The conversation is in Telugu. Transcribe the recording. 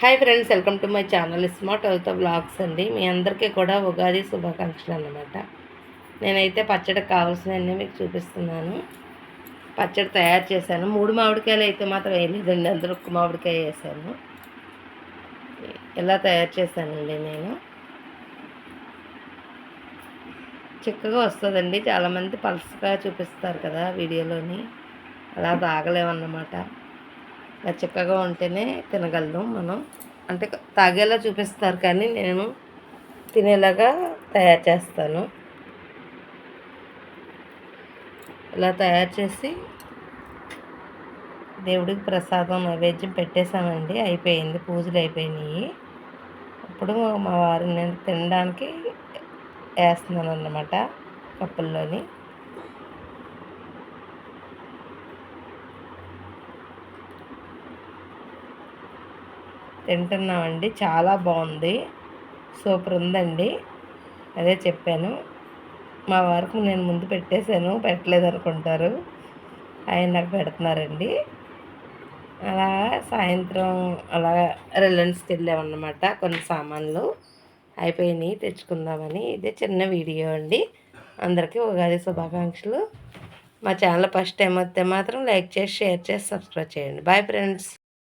Hi friends welcome to my channel smart అవుతా బ్లాగ్స్ అండి. మీ అందరికీ కూడా ఉగాది శుభాకాంక్షలు అన్నమాట. నేనైతే పచ్చడికి కావాల్సినవన్నీ మీకు చూపిస్తున్నాను. పచ్చడి తయారు చేశాను. మూడు మామిడికాయలు అయితే మాత్రం వేయలేదండి అందులో ఒక్క మామిడికాయ వేసాను. ఇలా తయారు చేశానండి నేను? చిక్కగా వస్తుందండి. చాలామంది పలసగా చూపిస్తారు కదా వీడియోలోని. అలా తాగలేమన్నమాట. చక్కగా ఉంటేనే తినగలం మనం. అంటే తాగేలా చూపిస్తారు కానీ నేను తినేలాగా తయారు చేస్తాను. ఇలా తయారు చేసి దేవుడికి ప్రసాదం నైవేద్యం పెట్టేశామండి అయిపోయింది. పూజలు అయిపోయినాయి. ఇప్పుడు మా వారిని నేను తినడానికి వేస్తున్నాను అన్నమాట కప్పుల్లోని. తింటున్నామండి. చాలా బాగుంది. సూపర్ ఉందండి. అదే చెప్పాను. మా వరకు నేను ముందు పెట్టేశాను. పెట్టలేదు అనుకుంటారు. ఆయన నాకు పెడుతున్నారండి. అలా సాయంత్రం అలా రిలయన్స్కి వెళ్ళామన్నమాట. కొన్ని సామాన్లు అయిపోయినాయి. తెచ్చుకుందామని. ఇదే చిన్న వీడియో అండి. అందరికీ ఉగాది శుభాకాంక్షలు. మా ఛానల్ ఫస్ట్ టైం వస్తే మాత్రం లైక్ చేసి షేర్ చేసి సబ్స్క్రైబ్ చేయండి. Bye friends.